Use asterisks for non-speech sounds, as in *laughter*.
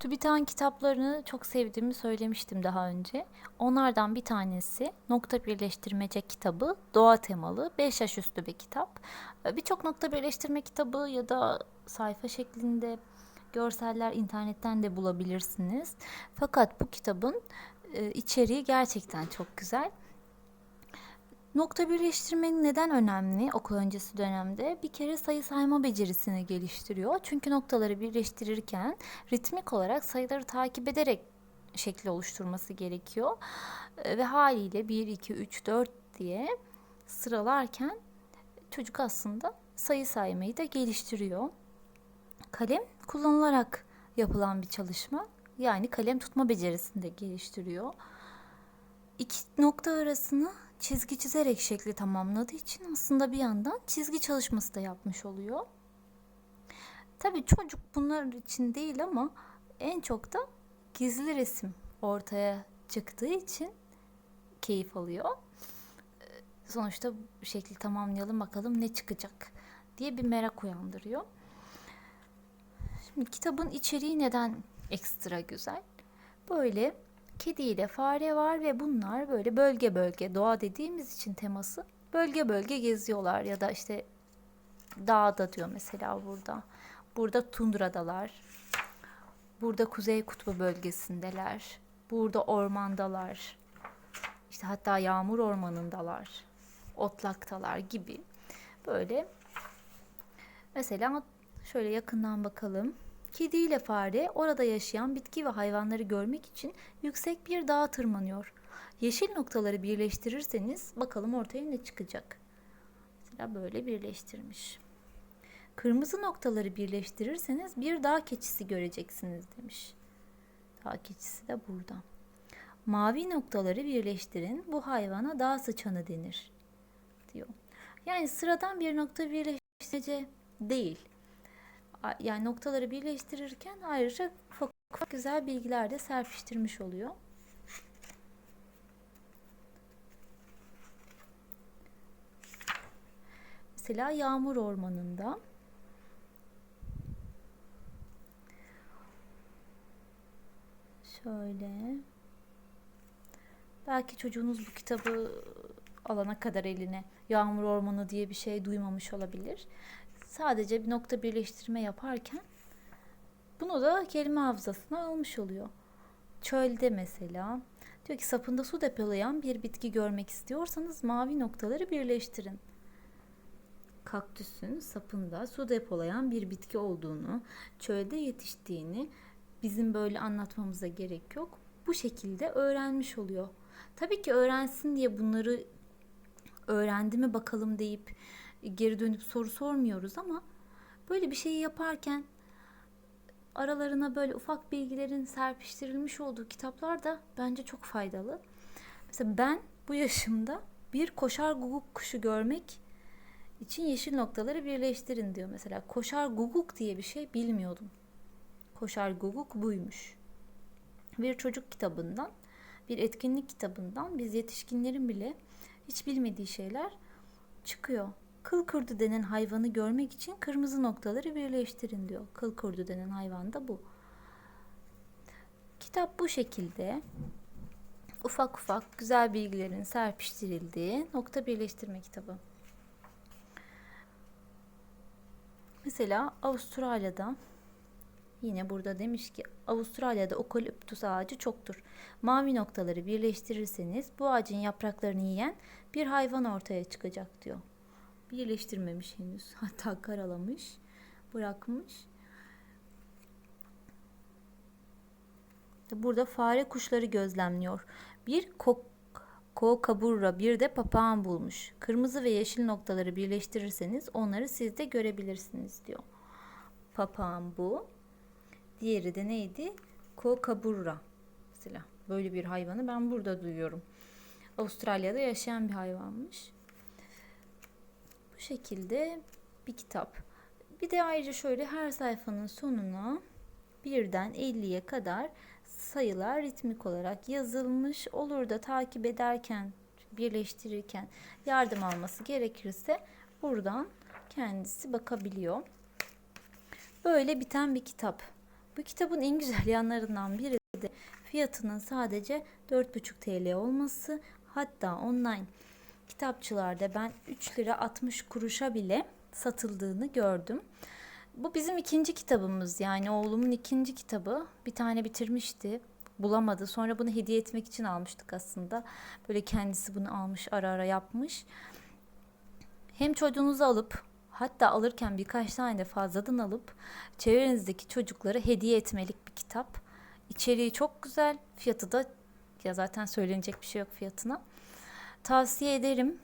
TÜBİTAK'ın kitaplarını çok sevdiğimi söylemiştim daha önce. Onlardan bir tanesi Nokta Birleştirmece kitabı, doğa temalı, 5 yaş üstü bir kitap. Ee, Birçok nokta birleştirme kitabı ya da sayfa şeklinde görseller internetten de bulabilirsiniz. Fakat bu kitabın e, içeriği gerçekten çok güzel. Nokta birleştirmenin neden önemli okul öncesi dönemde? Bir kere sayı sayma becerisini geliştiriyor. Çünkü noktaları birleştirirken ritmik olarak sayıları takip ederek şekli oluşturması gerekiyor. E, Ve haliyle 1, 2, 3, 4 diye sıralarken çocuk aslında sayı saymayı da geliştiriyor. Kalem kullanılarak yapılan bir çalışma. Yani kalem tutma becerisini de geliştiriyor. İki nokta arasını çizgi çizerek şekli tamamladığı için aslında bir yandan çizgi çalışması da yapmış oluyor. Tabii çocuk bunlar için değil ama en çok da gizli resim ortaya çıktığı için keyif alıyor. Sonuçta şekli tamamlayalım bakalım ne çıkacak diye bir merak uyandırıyor. Şimdi kitabın içeriği neden ekstra güzel? Böyle kedi ile fare var ve bunlar böyle bölge bölge doğa dediğimiz için teması bölge bölge geziyorlar ya da işte dağda diyor mesela burada. Burada tundradalar. Burada Kuzey Kutbu bölgesindeler. Burada ormandalar. İşte hatta yağmur ormanındalar. Otlaktalar gibi. Böyle mesela şöyle yakından bakalım. Kedi ile fare orada yaşayan bitki ve hayvanları görmek için yüksek bir dağa tırmanıyor. Yeşil noktaları birleştirirseniz bakalım ortaya ne çıkacak. Mesela böyle birleştirmiş. Kırmızı noktaları birleştirirseniz bir dağ keçisi göreceksiniz demiş. Dağ keçisi de burada. Mavi noktaları birleştirin. Bu hayvana dağ sıçanı denir diyor. Yani sıradan bir nokta birleştirici değil. Yani noktaları birleştirirken ayrıca ufak ufak güzel bilgiler de serpiştirmiş oluyor. Mesela yağmur ormanında şöyle belki çocuğunuz bu kitabı alana kadar eline Yağmur Ormanı diye bir şey duymamış olabilir. Sadece bir nokta birleştirme yaparken bunu da kelime hafızasına almış oluyor. Çölde mesela diyor ki sapında su depolayan bir bitki görmek istiyorsanız mavi noktaları birleştirin. Kaktüsün sapında su depolayan bir bitki olduğunu, çölde yetiştiğini bizim böyle anlatmamıza gerek yok. Bu şekilde öğrenmiş oluyor. Tabii ki öğrensin diye bunları öğrendi mi bakalım deyip geri dönüp soru sormuyoruz ama böyle bir şeyi yaparken aralarına böyle ufak bilgilerin serpiştirilmiş olduğu kitaplar da bence çok faydalı. Mesela ben bu yaşımda bir koşar guguk kuşu görmek için yeşil noktaları birleştirin diyor mesela. Koşar guguk diye bir şey bilmiyordum. Koşar guguk buymuş. Bir çocuk kitabından, bir etkinlik kitabından biz yetişkinlerin bile hiç bilmediği şeyler çıkıyor. Kıl kurdu denen hayvanı görmek için kırmızı noktaları birleştirin diyor. Kıl kurdu denen hayvan da bu. Kitap bu şekilde ufak ufak güzel bilgilerin serpiştirildiği nokta birleştirme kitabı. Mesela Avustralya'da yine burada demiş ki Avustralya'da okaliptüs ağacı çoktur. Mavi noktaları birleştirirseniz bu ağacın yapraklarını yiyen bir hayvan ortaya çıkacak diyor. Birleştirmemiş henüz. *laughs* Hatta karalamış, bırakmış. Burada fare kuşları gözlemliyor. Bir kok Kokaburra bir de papağan bulmuş. Kırmızı ve yeşil noktaları birleştirirseniz onları siz de görebilirsiniz diyor. Papağan bu. Diğeri de neydi? Kokaburra. Mesela böyle bir hayvanı ben burada duyuyorum. Avustralya'da yaşayan bir hayvanmış. Bu şekilde bir kitap. Bir de ayrıca şöyle her sayfanın sonuna birden 50'ye kadar sayılar ritmik olarak yazılmış. Olur da takip ederken, birleştirirken yardım alması gerekirse buradan kendisi bakabiliyor. Böyle biten bir kitap. Bu kitabın en güzel *laughs* yanlarından biri de fiyatının sadece 4,5 TL olması. Hatta online kitapçılarda ben 3 lira 60 kuruşa bile satıldığını gördüm. Bu bizim ikinci kitabımız yani oğlumun ikinci kitabı. Bir tane bitirmişti. Bulamadı. Sonra bunu hediye etmek için almıştık aslında. Böyle kendisi bunu almış ara ara yapmış. Hem çocuğunuzu alıp hatta alırken birkaç tane de fazladan alıp çevrenizdeki çocuklara hediye etmelik bir kitap. İçeriği çok güzel. Fiyatı da ya zaten söylenecek bir şey yok fiyatına. Tavsiye ederim.